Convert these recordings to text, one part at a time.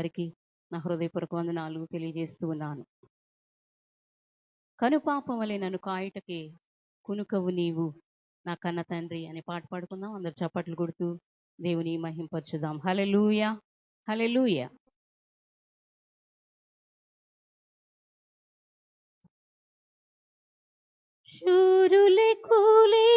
గారికి నా హృదయపూర్వక వందనాలు తెలియజేస్తూ ఉన్నాను. కనుపాపం వలె నన్ను కాయుటకే కునుకవు నీవు నా కన్న తండ్రి అనే పాట పాడుకుందాం. అందరు చప్పట్లు కొడుతూ దేవుని మహింపరచుదాం. హలెలూయ హలెలూయ శూరులే కూలే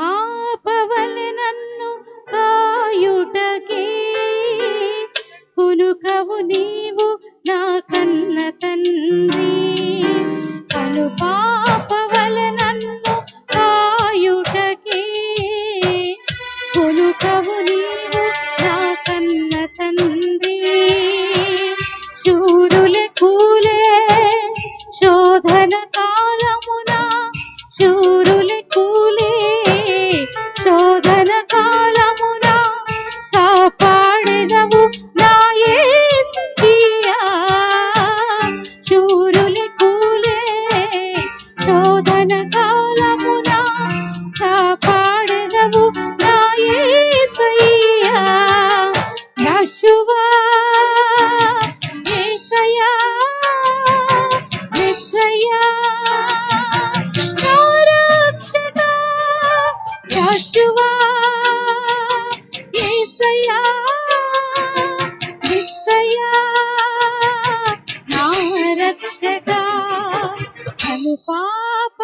పాపవలె నన్ను కాయుటకే కునుకవు నీవు నా కన్న తన్న पाप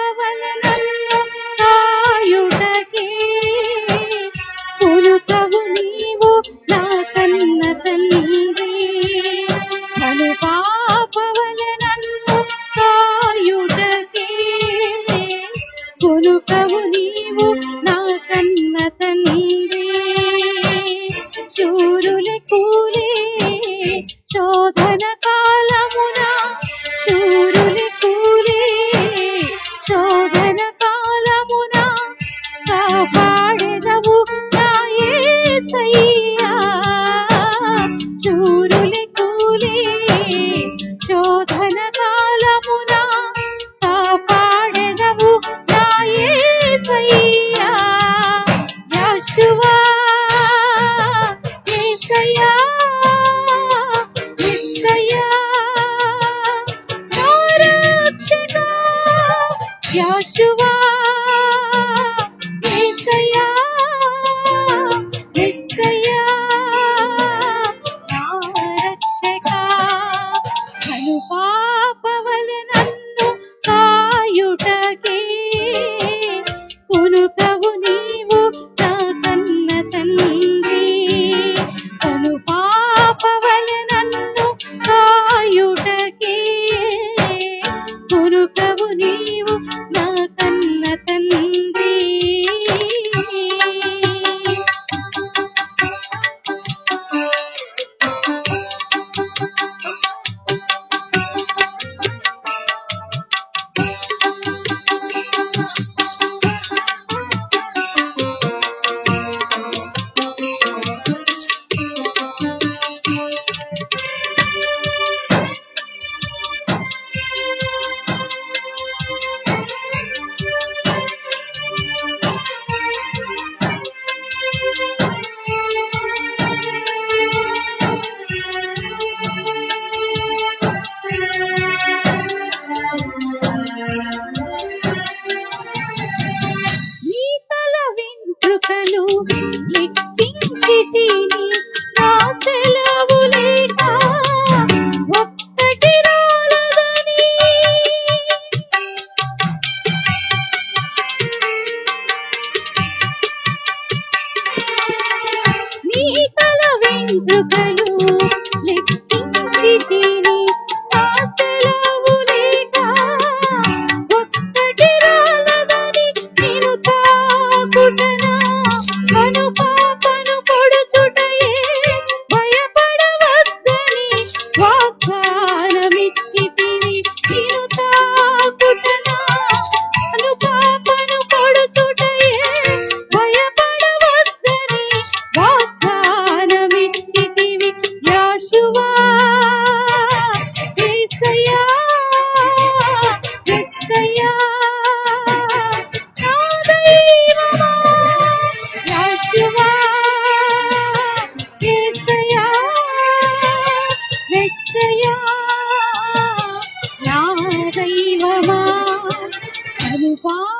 song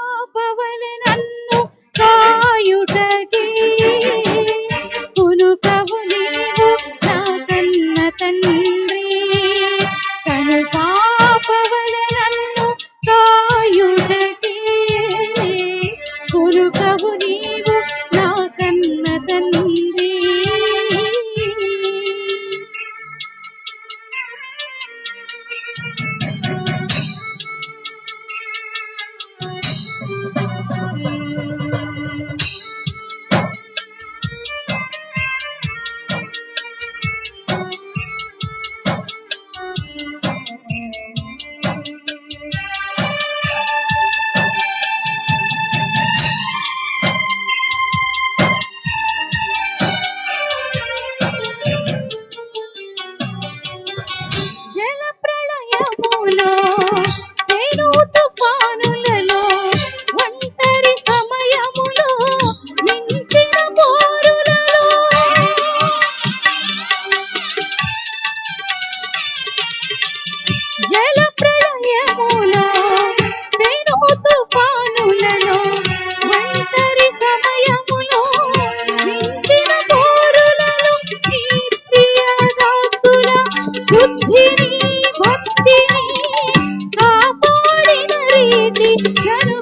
Get